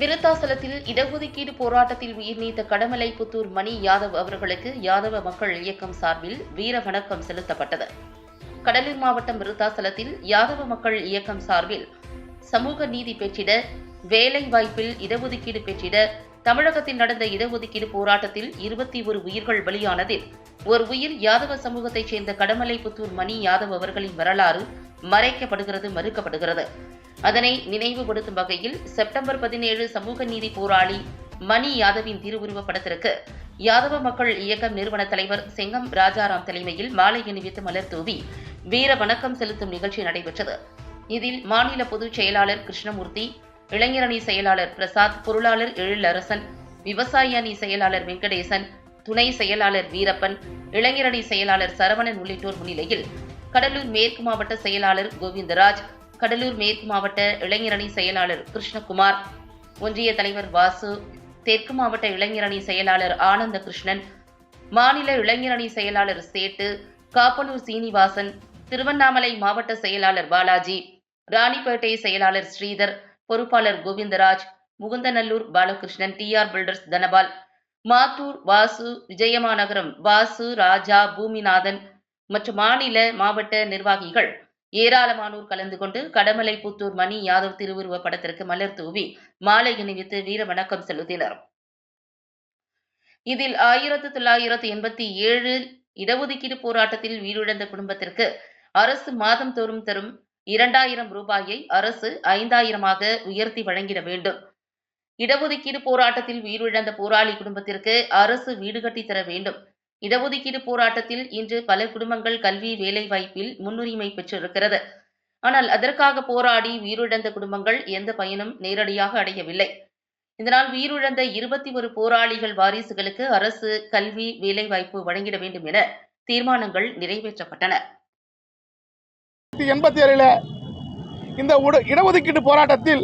விருத்தாசலத்தில் இடஒதுக்கீடு போராட்டத்தில் உயிர் நீத்த கடமலை புத்தூர் மணி யாதவ் அவர்களுக்கு யாதவ மக்கள் இயக்கம் சார்பில் வீர வணக்கம் செலுத்தப்பட்டது. கடலூர் மாவட்டம் விருத்தாசலத்தில் யாதவ மக்கள் இயக்கம் சார்பில் சமூக நீதி பெற்றிட வேலை வாய்ப்பில் இடஒதுக்கீடு பெற்றிட தமிழகத்தில் நடந்த இடஒதுக்கீடு போராட்டத்தில் இருபத்தி ஒரு உயிர்கள் பலியானதில் ஒரு உயிர் யாதவ சமூகத்தைச் சேர்ந்த கடமலை புத்தூர் மணி யாதவ் அவர்களின் வரலாறு மறைக்கப்படுகிறது மறுக்கப்படுகிறது. அதனை நினைவுபடுத்தும் வகையில் செப்டம்பர் பதினேழு சமூக நீதி போராளி மணி யாதவின் திருவுருவப் படத்திற்கு யாதவ மக்கள் இயக்கம் நிறுவன தலைவர் செங்கம் ராஜாராம் தலைமையில் மாலை அணிவித்து மலர் தூவி வீர வணக்கம் செலுத்தும் நிகழ்ச்சி நடைபெற்றது. இதில் மாநில பொதுச் செயலாளர் கிருஷ்ணமூர்த்தி இளைஞரணி செயலாளர் பிரசாத் பொருளாளர் எழிலரசன் விவசாய அணி செயலாளர் வெங்கடேசன் துணை செயலாளர் வீரப்பன் இளைஞரணி செயலாளர் சரவணன் உள்ளிட்டோர் முன்னிலையில் கடலூர் மேற்கு மாவட்ட செயலாளர் கோவிந்தராஜ் கடலூர் மேற்கு மாவட்ட இளைஞரணி செயலாளர் கிருஷ்ணகுமார் ஒன்றிய தலைவர் வாசு தெற்கு மாவட்ட இளைஞரணி செயலாளர் ஆனந்த கிருஷ்ணன் மாநில இளைஞரணி செயலாளர் சேட்டு காப்பனூர் சீனிவாசன் திருவண்ணாமலை மாவட்ட செயலாளர் பாலாஜி ராணிப்பேட்டை செயலாளர் ஸ்ரீதர் பொறுப்பாளர் Govindaraj Mukunthanallur Balakrishnan T R builders Dhanapal Mathur Vasu Vijayamanagaram Vasu Raja Boominathan மற்றும் மாநில மாவட்ட நிர்வாகிகள் ஏராளமானோர் கலந்து கொண்டு கடமலை புத்தூர் மணி யாதவ் திருவுருவ படத்திற்கு மலர் தூவி மாலை அணிவித்து வீர வணக்கம் செலுத்தினர். இதில் ஆயிரத்து தொள்ளாயிரத்து எண்பத்தி ஏழில் இடஒதுக்கீடு போராட்டத்தில் உயிரிழந்த குடும்பத்திற்கு அரசு மாதம் தோறும் தரும் இரண்டாயிரம் ரூபாயை அரசு ஐந்தாயிரமாக உயர்த்தி வழங்கிட வேண்டும். இடஒதுக்கீடு போராட்டத்தில் உயிரிழந்த போராளி குடும்பத்திற்கு அரசு வீடு கட்டித்தர வேண்டும். இடஒதுக்கீடு போராட்டத்தில் இன்று பல குடும்பங்கள் கல்வி வேலைவாய்ப்பில் முன்னுரிமை பெற்றிருக்கிறது. ஆனால் அதற்காக போராடி உயிரிழந்த குடும்பங்கள் எந்த பயனும் நேரடியாக அடையவில்லை. இதனால் உயிரிழந்த இருபத்தி ஒரு போராளிகள் வாரிசுகளுக்கு அரசு கல்வி வேலைவாய்ப்பு வழங்கிட வேண்டும் என தீர்மானங்கள் நிறைவேற்றப்பட்டன. எண்பத்தி ஏழில் இந்த இடஒதுக்கீட்டு போராட்டத்தில்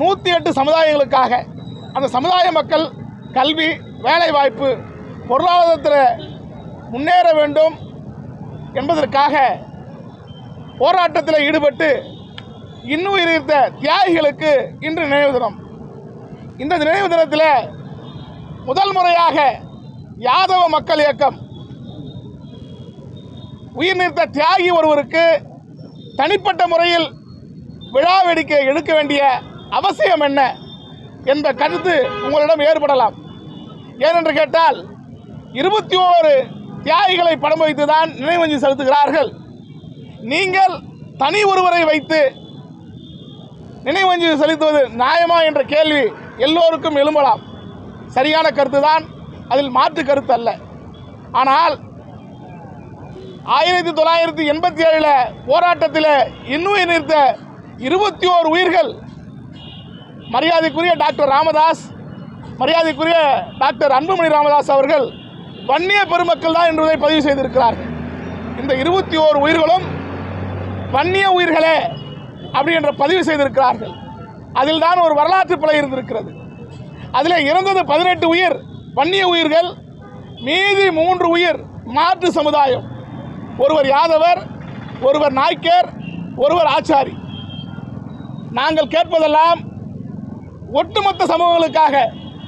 நூற்றி எட்டு சமுதாயங்களுக்காக அந்த சமுதாய மக்கள் கல்வி வேலைவாய்ப்பு பொருளாதாரத்தில் முன்னேற வேண்டும் என்பதற்காக போராட்டத்தில் ஈடுபட்டு இன்னும் இருந்த தியாகிகளுக்கு இன்று நினைவு தினம். இந்த நினைவு தினத்தில் முதல் முறையாக யாதவ மக்கள் இயக்கம். உயிர் நிறுத்த தியாகி ஒருவருக்கு தனிப்பட்ட முறையில் விழா வேடிக்கை எடுக்க வேண்டிய அவசியம் என்ன என்ற கருத்து உங்களிடம் ஏற்படலாம். ஏனென்று கேட்டால் இருபத்தி ஓரு தியாகிகளை படம் வைத்து தான் நினைவஞ்சி செலுத்துகிறார்கள். நீங்கள் தனி ஒருவரை வைத்து நினைவஞ்சி செலுத்துவது நியாயமா என்ற கேள்வி எல்லோருக்கும் எழும்பலாம். சரியான கருத்து தான் அதில் மாற்று கருத்து அல்ல ஆனால் ஆயிரத்தி தொள்ளாயிரத்தி எண்பத்தி ஏழில் போராட்டத்தில் இன்னுயிர் நிறுத்த இருபத்தி ஓர் உயிர்கள். மரியாதைக்குரிய டாக்டர் ராமதாஸ் மரியாதைக்குரிய டாக்டர் அன்புமணி ராமதாஸ் அவர்கள் வன்னிய பெருமக்கள் தான் என்பதை பதிவு செய்திருக்கிறார்கள். இந்த இருபத்தி ஓரு உயிர்களும் வன்னிய உயிர்களே அப்படி என்ற பதிவு செய்திருக்கிறார்கள். அதில் தான் ஒரு வரலாற்று பிழை இருந்திருக்கிறது. அதில் இறந்தது பதினெட்டு உயிர். வன்னிய உயிர்கள் மீதி மூன்று உயிர் மாற்று சமுதாயம். ஒருவர் யாதவர் ஒருவர் நாய்க்கர் ஒருவர் ஆச்சாரி. நாங்கள் கேட்பதெல்லாம் ஒட்டுமொத்த சமூகங்களுக்காக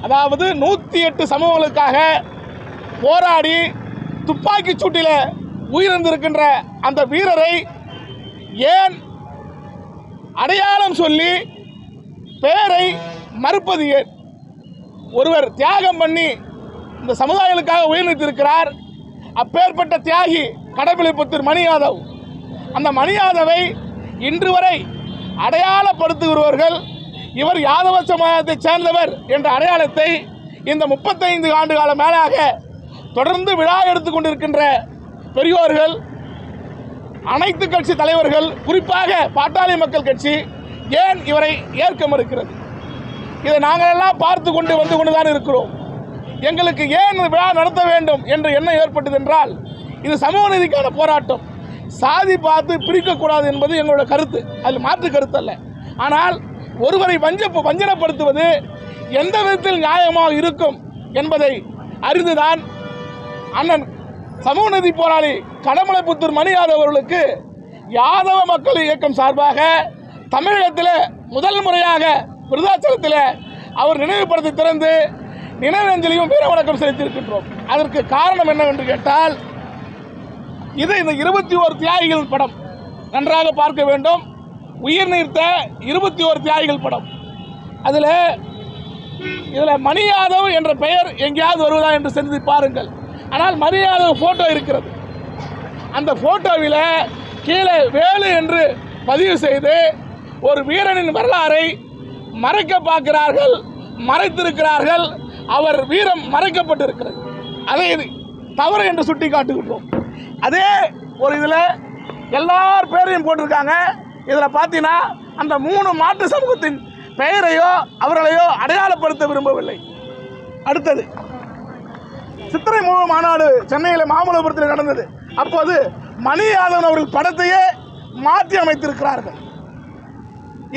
அதாவது நூற்றி எட்டு சமூகங்களுக்காக போராடி துப்பாக்கிச் சூட்டில் உயிரிழந்திருக்கின்ற அந்த வீரரை ஏன் அடையாளம் சொல்லி பெயரை மறுப்பது ஏன்? ஒருவர் தியாகம் பண்ணி இந்த சமுதாயங்களுக்காக உயிர்நீத்திருக்கிறார் அப்பேற்பட்ட தியாகி கடப்பிலிப்புத்தூர் மணி யாதவ். அந்த மணி யாதவை இன்று வரை அடையாளப்படுத்துகிறவர்கள். இவர் யாதவ சமுதாயத்தைச் சேர்ந்தவர் என்ற அடையாளத்தை இந்த முப்பத்தைந்து ஆண்டு கால மேலாக தொடர்ந்து விழா எடுத்துக்கொண்டிருக்கின்ற பெரியோர்கள் அனைத்து கட்சி தலைவர்கள் குறிப்பாக பாட்டாளி மக்கள் கட்சி ஏன் இவரை ஏற்க மறுக்கிறது? இதை நாங்கள் எல்லாம் பார்த்து கொண்டு வந்து கொண்டுதான் இருக்கிறோம். எங்களுக்கு ஏன் விழா நடத்த வேண்டும் என்ற எண்ணம் ஏற்பட்டது என்றால் இது சமூக நீதிக்கான போராட்டம். சாதி பார்த்து பிரிக்கக்கூடாது என்பது எங்களோட கருத்து. அதில் மாற்று கருத்து அல்ல. ஆனால் ஒருவரை வஞ்ச வஞ்சனப்படுத்துவது எந்த விதத்தில் நியாயமாக இருக்கும் என்பதை அறிந்துதான் அண்ணன் சமூக நீதி போராளி கடமலைப்புத்தூர் மணி யாதவ் அவர்களுக்கு யாதவ மக்கள் இயக்கம் சார்பாக தமிழகத்தில் முதல் முறையாக விருதாச்சலத்தில் அவர் நினைவுபடத்தை திறந்து நினைவஞ்சலியும் வீர வணக்கம் செலுத்தியிருக்கின்றோம். அதற்கு காரணம் என்னவென்று கேட்டால் இது இந்த இருபத்தி ஓரு தியாகிகள் படம். நன்றாக பார்க்க வேண்டும். உயிர் நீர்த்த இருபத்தி ஓரு தியாகிகள் படம். அதில் இதில் மணி யாதவ் என்ற பெயர் எங்கேயாவது வருவதா என்று சென்று பாருங்கள். ஆனால் மரியாதை ஃபோட்டோ இருக்கிறது. அந்த ஃபோட்டோவில் கீழே வேலு என்று பதிவு செய்து ஒரு வீரனின் வரலாறை மறைக்க பார்க்கிறார்கள் மறைத்திருக்கிறார்கள். அவர் வீரம் மறைக்கப்பட்டிருக்கிறது. அதை இது தவறு என்று சுட்டி காட்டுகின்றோம் அதே ஒரு இதில் எல்லார் பேரையும் போட்டிருக்காங்க. இதில் பார்த்தீங்கன்னா அந்த மூணு மாட்டு சமூகத்தின் பெயரையோ அவர்களையோ அடையாளப்படுத்த விரும்பவில்லை. அடுத்தது சித்திரை முழு மாநாடு சென்னையில் மாமல்லபுரத்தில் நடந்தது. அப்போது மணி யாதவன் அவர்கள் படத்தையே மாற்றி அமைத்திருக்கிறார்கள்.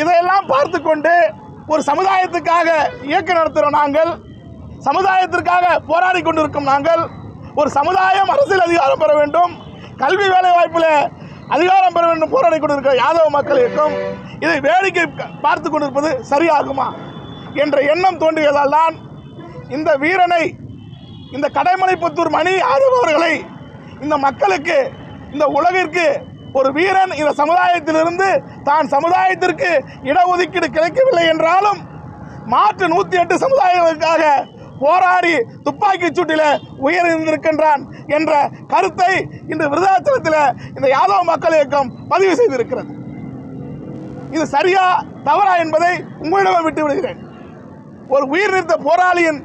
இதையெல்லாம் பார்த்து கொண்டு ஒரு சமுதாயத்துக்காக இயக்கம் நடத்துகிற நாங்கள். சமுதாயத்திற்காக போராடி கொண்டிருக்கும் நாங்கள். ஒரு சமுதாயம் அரசியல் அதிகாரம் பெற வேண்டும். கல்வி வேலை வாய்ப்பில் அதிகாரம் பெற வேண்டும். போராடி கொண்டிருக்கிற யாதவ மக்கள் இயக்கம். இதை வேடிக்கை பார்த்து கொண்டிருப்பது சரியாகுமா? என்ற எண்ணம் தோன்றியதால் தான் இந்த வீரனை இந்த கடைமலைப்புத்தூர் மணி யாதவ் இந்த மக்களுக்கு இந்த உலகிற்கு ஒரு வீரன் இந்த சமுதாயத்திலிருந்து தான் சமுதாயத்திற்கு இடஒதுக்கீடு கிடைக்கவில்லை என்றாலும் மாற்று நூற்றி எட்டு சமுதாயங்களுக்காக போராடி துப்பாக்கிச் சூட்டில் உயிரிழந்திருக்கின்றான் என்ற கருத்தை இன்று விருதாச்சலத்தில் இந்த யாதவ மக்கள் இயக்கம் பதிவு செய்திருக்கிறது. இது சரியா தவறா என்பதை உங்களிடம் விட்டு விடுகிறேன் ஒரு உயிர் போராளியின்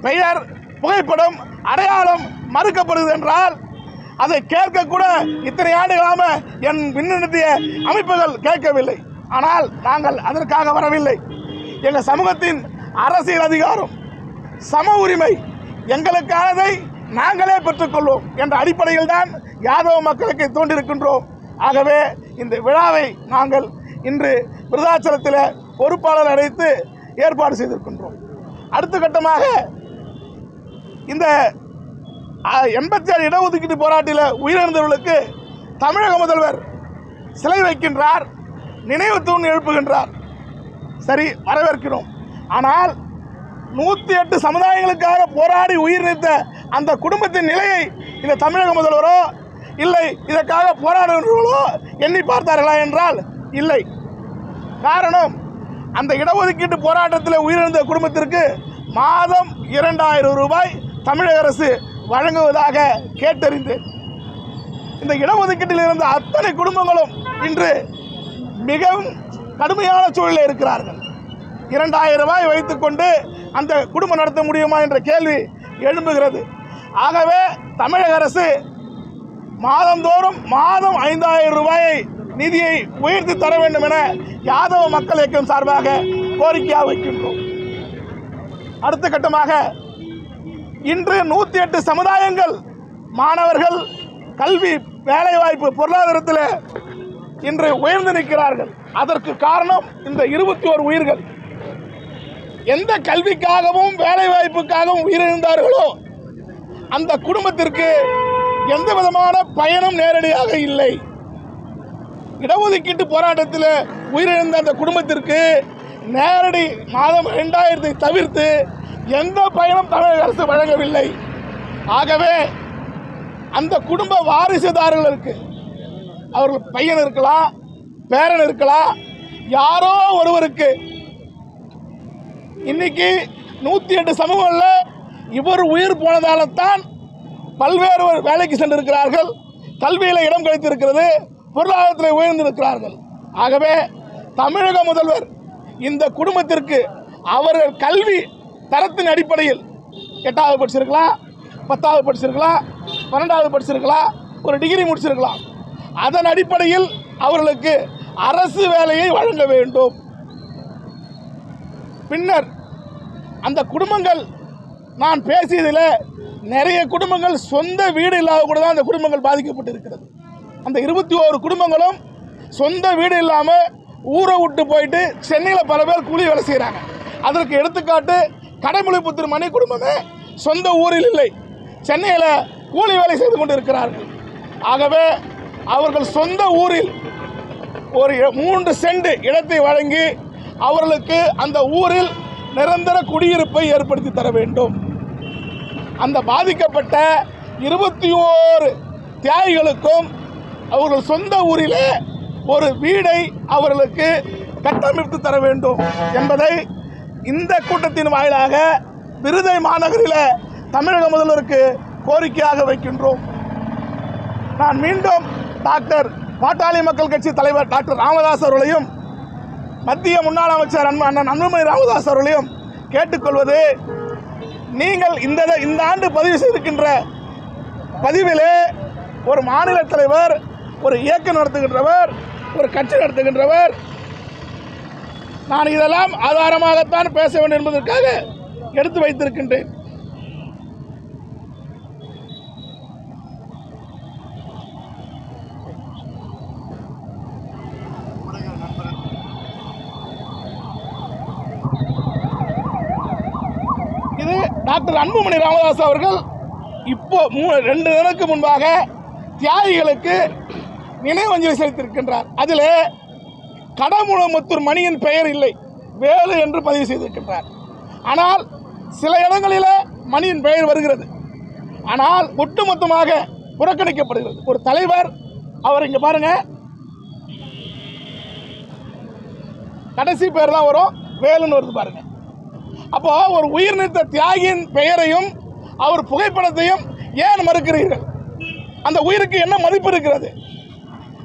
பெயர் புகைப்படம் அடையாளம் மறுக்கப்படுது என்றால் அதை கேட்க கூட இத்தனை ஆண்டுகளாக என் மின்னணுத்திய அமைப்புகள் கேட்கவில்லை. ஆனால் நாங்கள் அதற்காக வரவில்லை. எங்கள் சமூகத்தின் அரசியல் அதிகாரம் சம உரிமை எங்களுக்கானதை நாங்களே பெற்றுக்கொள்வோம் என்ற அடிப்படையில் தான் யாதவ மக்களுக்கு தோன்றிருக்கின்றோம். ஆகவே இந்த விழாவை நாங்கள் இன்று விருதாச்சலத்தில் பொறுப்பாளர் அழைத்து ஏற்பாடு செய்திருக்கின்றோம். அடுத்த கட்டமாக இந்த எண்பத்தி ஆறு இடஒதுக்கீட்டு போராட்டில் உயிரிழந்தவர்களுக்கு தமிழக முதல்வர் சிலை வைக்கின்றார் நினைவு தூண் எழுப்புகின்றார். சரி வரவேற்கிறோம். ஆனால் நூற்றி எட்டு சமுதாயங்களுக்காக போராடி உயிர் நீத்த அந்த குடும்பத்தின் நிலையை இந்த தமிழக முதல்வரோ இல்லை இதற்காக போராடுகிறவர்களோ எண்ணி பார்த்தார்களா என்றால் இல்லை. காரணம் அந்த இடஒதுக்கீட்டு போராட்டத்தில் உயிரிழந்த குடும்பத்திற்கு மாதம் இரண்டாயிரம் ரூபாய் தமிழக அரசு வழங்குவதாக கேட்டறிந்து இந்த இடஒதுக்கீட்டில் இருந்த அத்தனை குடும்பங்களும் இன்று மிகவும் கடுமையான சூழலில் இருக்கிறார்கள். இரண்டாயிரம் ரூபாய் வைத்துக்கொண்டு அந்த குடும்பம் நடத்த முடியுமா என்ற கேள்வி எழும்புகிறது. ஆகவே தமிழக அரசு மாதந்தோறும் மாதம் ஐந்தாயிரம் ரூபாயை நிதியை உயர்த்தி தர வேண்டும் என யாதவ மக்கள் இயக்கம் சார்பாக கோரிக்கையாக வைக்கின்றோம். அடுத்த கட்டமாக இன்று நூற்றி எட்டு சமுதாயங்கள் மாணவர்கள் கல்வி வேலைவாய்ப்பு பொருளாதாரத்தில் இன்று உயர்ந்து நிற்கிறார்கள். அதற்கு காரணம் இந்த இருபத்தி ஒரு உயிர்கள். எந்த கல்விக்காகவும் வேலைவாய்ப்புக்காகவும் உயிரிழந்தார்களோ அந்த குடும்பத்திற்கு எந்த விதமான பயனும் நேரடியாக இல்லை. இடஒதுக்கீட்டு போராட்டத்தில் உயிரிழந்த அந்த குடும்பத்திற்கு நேரடி மாதம் ரெண்டாயிரத்தை தவிர்த்து எந்த பயனும் தமிழக அரசு வழங்கவில்லை. ஆகவே அந்த குடும்ப வாரிசுதாரர்களுக்கு அவர்கள் பையன் இருக்கலாம் பேரன் இருக்கலாம் யாரோ ஒருவருக்கு இன்னைக்கு நூற்றி எட்டு சமூகங்களில் இவர் உயிர் போனதால தான் பல்வேறு வேலைக்கு சென்றிருக்கிறார்கள் கல்வியில் இடம் கிடைத்திருக்கிறது பொருளாதாரத்தில் உயர்ந்திருக்கிறார்கள். ஆகவே தமிழக முதல்வர் இந்த குடும்பத்திற்கு அவர்கள் கல்வி தரத்தின் அடிப்படையில் எட்டாவது படிச்சிருக்கலாம் பத்தாவது படிச்சிருக்கலாம் பன்னெண்டாவது படிச்சிருக்கலாம் ஒரு டிகிரி முடிச்சிருக்கலாம். அதன் அடிப்படையில் அவர்களுக்கு அரசு வேலையை வழங்க வேண்டும். பின்னர் அந்த குடும்பங்கள் நான் பேசியதில் நிறைய குடும்பங்கள் சொந்த வீடு இல்லாத கூட தான் அந்த குடும்பங்கள் பாதிக்கப்பட்டிருக்கிறது. அந்த இருபத்தி ஓரு குடும்பங்களும் சொந்த வீடு இல்லாமல் ஊரை விட்டு போயிட்டு சென்னையில் பல பேர் கூலி வேலை செய்கிறாங்க அதற்கு எடுத்துக்காட்டு கடைமொழிப்புத்தூர் மணி குடும்பமே சொந்த ஊரில் இல்லை. சென்னையில் கூலி வேலை செய்து கொண்டு இருக்கிறார்கள் ஆகவே அவர்கள் சொந்த ஊரில் ஒரு மூன்று செண்டு இடத்தை வழங்கி அவர்களுக்கு அந்த ஊரில் நிரந்தர குடியிருப்பை ஏற்படுத்தி தர வேண்டும். அந்த பாதிக்கப்பட்ட இருபத்தி ஓரு தியாகிகளுக்கும் அவர்கள் சொந்த ஊரிலே ஒரு வீடை அவர்களுக்கு கட்டமைத்து தர வேண்டும் என்பதை இந்த கூட்டத்தின் வாயிலாக விருதை மாநகரில் தமிழக முதல்வருக்கு கோரிக்கையாக வைக்கின்றோம். நான் மீண்டும் டாக்டர் பாட்டாளி மக்கள் கட்சி தலைவர் டாக்டர் ராமதாஸ் அவர்களையும் மத்திய முன்னாள் அமைச்சர் அன்பு அண்ணன் அன்புமணி ராமதாஸ் அவர்களையும் கேட்டுக்கொள்வது நீங்கள் இந்த இந்த ஆண்டு பதிவு செய்திருக்கின்ற பதிவிலே ஒரு மாநில தலைவர் ஒரு இயக்கம் நடத்துகின்றவர் ஒரு கட்சி நடத்துகின்றவர் நான் இதெல்லாம் ஆதாரமாகத்தான் பேச வேண்டும் என்பதற்காக எடுத்து வைத்திருக்கின்றேன். இது டாக்டர் அன்புமணி ராமதாஸ் அவர்கள் இப்போ மூ ரெண்டு தினக்கு முன்பாக தியாகிகளுக்கு நினைவஞ்சலி செலுத்தியிருக்கின்றார். அதில் கடமுளமுத்தூர் மணியின் பெயர் இல்லை. வேலு என்று பதிவு செய்திருக்கின்றார். ஆனால் சில இடங்களில் மணியின் பெயர் வருகிறது. ஆனால் ஒட்டுமொத்தமாக புறக்கணிக்கப்படுகிறது. ஒரு தலைவர் அவர் இங்கே பாருங்க. கடைசி பேர் தான் வரும். வேலுன்னு வருது பாருங்க. அப்போ ஒரு உயிர்நீத்த தியாகியின் பெயரையும் அவர் புகைப்படத்தையும் ஏன் மறுக்கிறீர்கள்? அந்த உயிருக்கு என்ன மதிப்பு இருக்கிறது?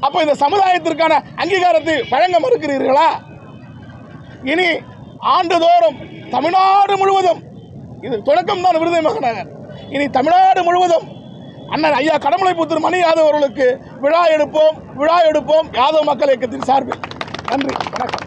அப்போ இந்த சமுதாயத்திற்கான அங்கீகாரத்தை வழங்க மறுக்கிறீர்களா? இனி ஆண்டுதோறும் தமிழ்நாடு முழுவதும் இது தொடக்கம் தான் விருதை மகநகர் இனி தமிழ்நாடு முழுவதும் அண்ணன் ஐயா கடமலைப்புத்தூர் மணி யாதவ் அவர்களுக்கு விழா எடுப்போம் விழா எடுப்போம் யாதவ் மக்கள் இயக்கத்தின் சார்பில். நன்றி வணக்கம்.